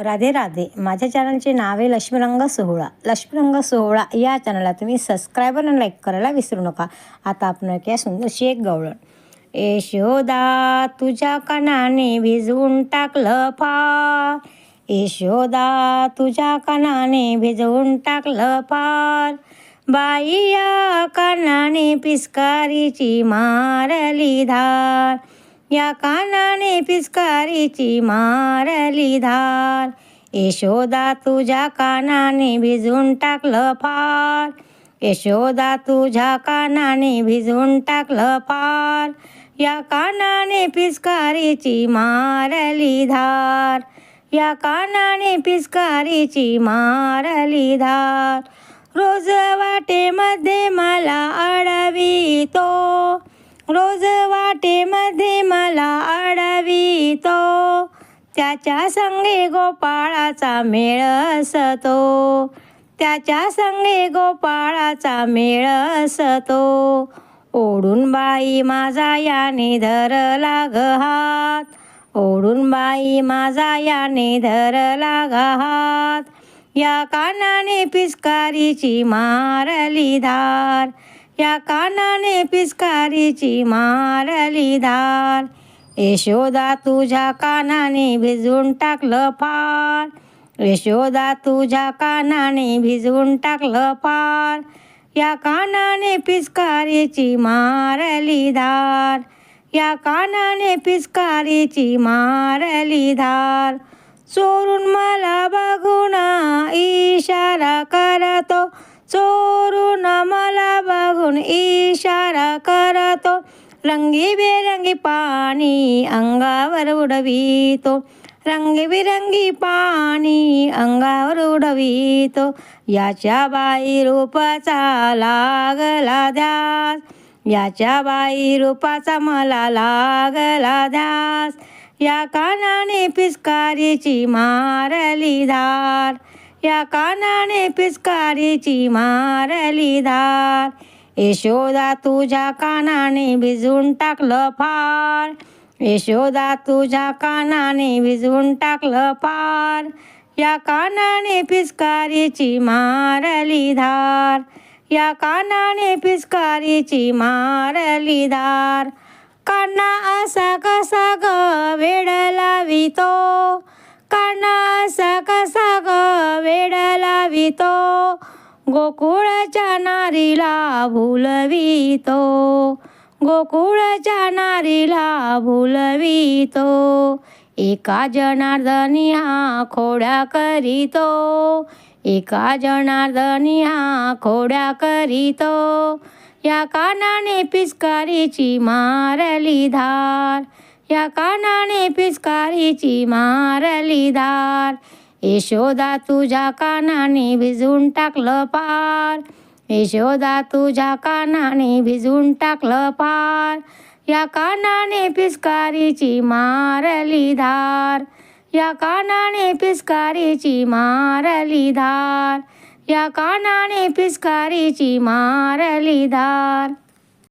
राधे राधे माझ्या चॅनलचे नाव आहे लक्ष्मीरंग सोहळा. लक्ष्मीरंग सोहळा या चॅनलला तुम्ही सबस्क्राईब आणि लाईक करायला विसरू नका. आता आपण ऐकूया सुंदरशी एक गवळण. यशोदा तुझ्या कानाने भिजवून टाकलं फार. यशोदा तुझ्या कानाने भिजवून टाकलं फार. बाई या कानाने पिस्कारीची मारली धार. या कानाने पिचकारीची मारली धार. यशोदा तुझ्या कानाने भिजून टाकलं फार. यशोदा तुझ्या कानाने भिजून टाकलं फार. या कानाने पिचकारीची मारली धार. या कानाने पिचकारीची मारली धार. रोज वाटेमध्ये मला अडवितो. रोज वाटेमध्ये मला अडवितो त्याच्या संगे गोपाळाचा मेळ असतो. त्याच्या संगे गोपाळाचा मेळ असतो. ओढून बाई माझा याने धरला ग हात. ओढून बाई माझा याने धरला ग हात. या कानाने पिचकारीची मारली धार. या कानाने पिचकारीची मारली धार यशोदा तुझ्या कानाने भिजवून टाकलं फार. यशोदा तुझ्या कानाने भिजवून टाकलं फार. या कानाने पिचकारीची मारली धार या कानाने पिचकारीची मारली धार चोरून मला बघून इशारा करतो. करून इशारा करतो. रंगीबेरंगी पाणी अंगावर उडवितो. रंगीबिरंगी पाणी अंगावर उडवितो. याच्या बाई रूपाचा लागला ध्यास. याच्या बाई रूपाचा मला लागला ध्यास. या कानाने पिचकारीची मारली धार. या कानाने पिचकारीची मारली धार. यशोदा तुझ्या कानाने भिजवून टाकलं फार. यशोदा तुझ्या कानाने भिजवून टाकलं फार. या कानाने पिचकारीची मारली धार. या कानाने पिचकारीची मारली धार. काना असा कसा ग वेड लावितो? काना असा कसा ग वेड लावितो? गोकुळच्या नारीला भुलवितो. गोकुळच्या नारीला भुलवितो. एका जनार्दनी हा खोड्या करीतो. एका जनार्दनी हा खोड्या करीतो. या कानाने पिचकारीची मारली धार. या कानाने पिचकारीची मारली धार. यशोदा तुझ्या कानाने भिजून टाकलं पार. यशोदा तुझ्या कानाने भिजून टाकलं पार. या कानाने पिचकारीची मारली धार. या कानाने पिचकारीची मारली धार. या कानाने पिचकारीची मारली धार.